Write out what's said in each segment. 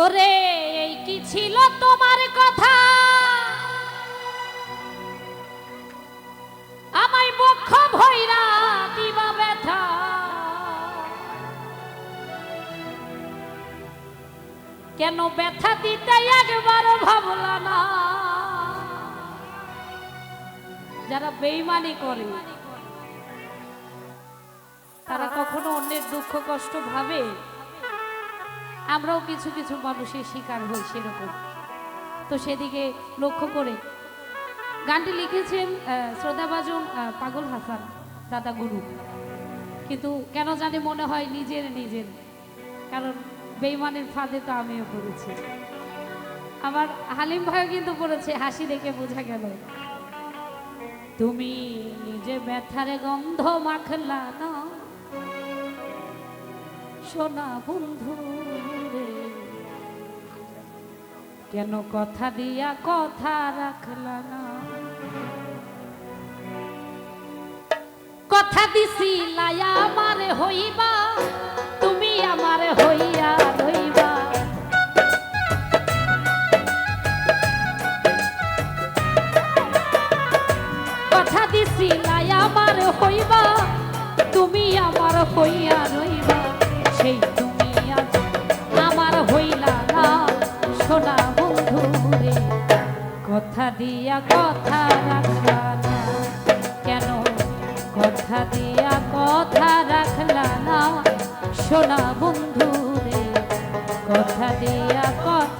ওরে, এই কি ছিল তোমার কথা? আমায় বক্ষ ভৈরা দিবা ব্যথা। কেন ব্যথা দিতে একবারও ভাবলা না? যারা বেইমানি করে, তারা কখনো অন্যের দুঃখ কষ্ট ভাবে? আমরাও কিছু কিছু মানুষের শিকার হই সেরকম। তো সেদিকে লক্ষ্য করে গানটি লিখেছেন শ্রদ্ধাভাজন পাগল হাসান, দাদা গুরু। কিন্তু কেন জানি মনে হয় নিজের নিজের, কারণ বেইমানের ফাঁদে তো আমিও পড়েছি। আমার হালিম ভাইও কিন্তু পড়েছে, হাসি দেখে বোঝা গেল। তুমি নিজে ব্যথারে গন্ধ মাখলা না। সোনা বন্ধু কেন কথা দিয়া কথা রাখলা না? কথা দিছি লায়া আমারে হইবা, তুমি আমারে হইয়া রইবা। কথা দিছি লায়া আমার হইবা, তুমি আমার হইয়া রইবা। সেই তুমি আজ আমার হইলা না। সোনা বন্ধু রে, কথা দিয়া কথা রাখলা না। কেন কথা দিয়া কথা রাখলা না? সোনা বন্ধু রে, কথা দিয়া কথা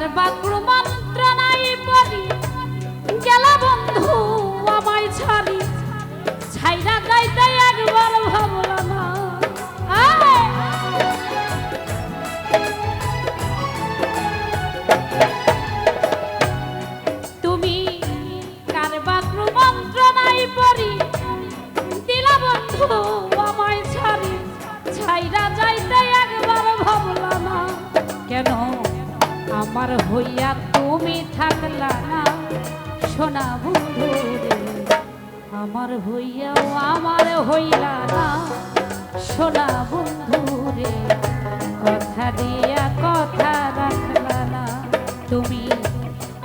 কার বাক্র মন্ত্রণাই পড়ি। গেল বন্ধু, আমায় ছাড়ি। ছাইরা গাইতে একবার ভাবলা না। তুমি কার বাক্র মন্ত্রণাই পড়ি? দিলা বন্ধু, আমায় ছাড়ি। ছাইরা যাইতে একবার ভাবলা না। কেন আমার হইয়া তুমি থাকলা না। সোনা বন্ধু আমার হইয়াও আমার হইলা না। সোনা বন্ধু রে, কথা দিয়া কথা রাখলা না। তুমি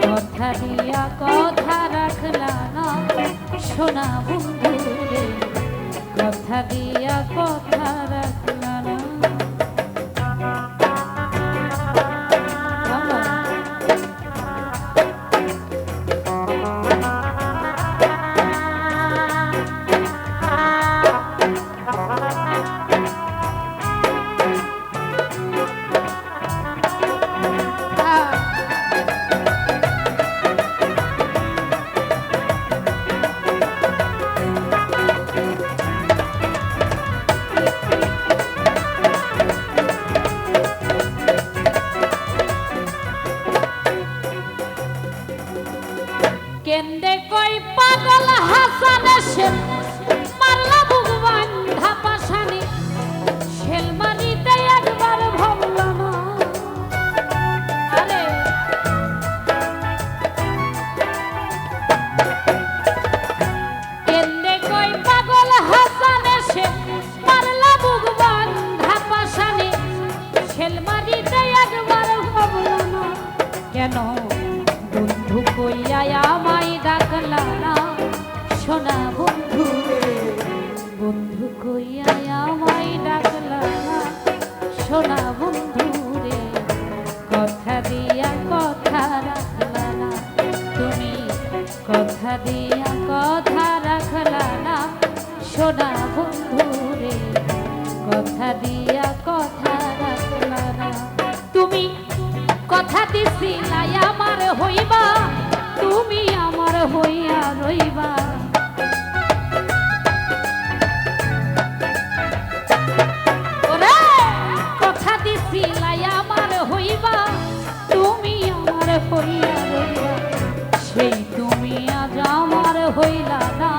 কথা দিয়া কথা রাখলা না। সোনা বন্ধু রে, কথা দিয়া কথা রইবা। কথা দিছিলাই আমার হইবা। তুমি আমার হইয়া রইবা। সেই তুমি আজ আমার হইলা না।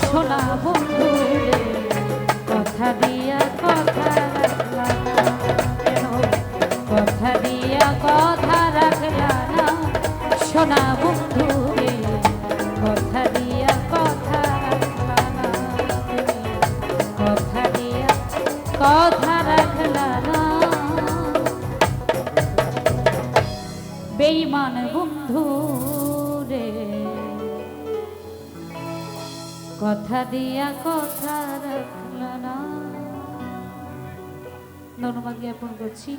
সোনা বন্ধু কথা দিয়া কথা রাখলা না। কথা দিয়া কথা রাখলা না। সোনা বন্ধু বেইমান বন্ধু রে। কথা দিয়া কথা রাখলা না। ধন্যবাদ জ্ঞাপন করছি।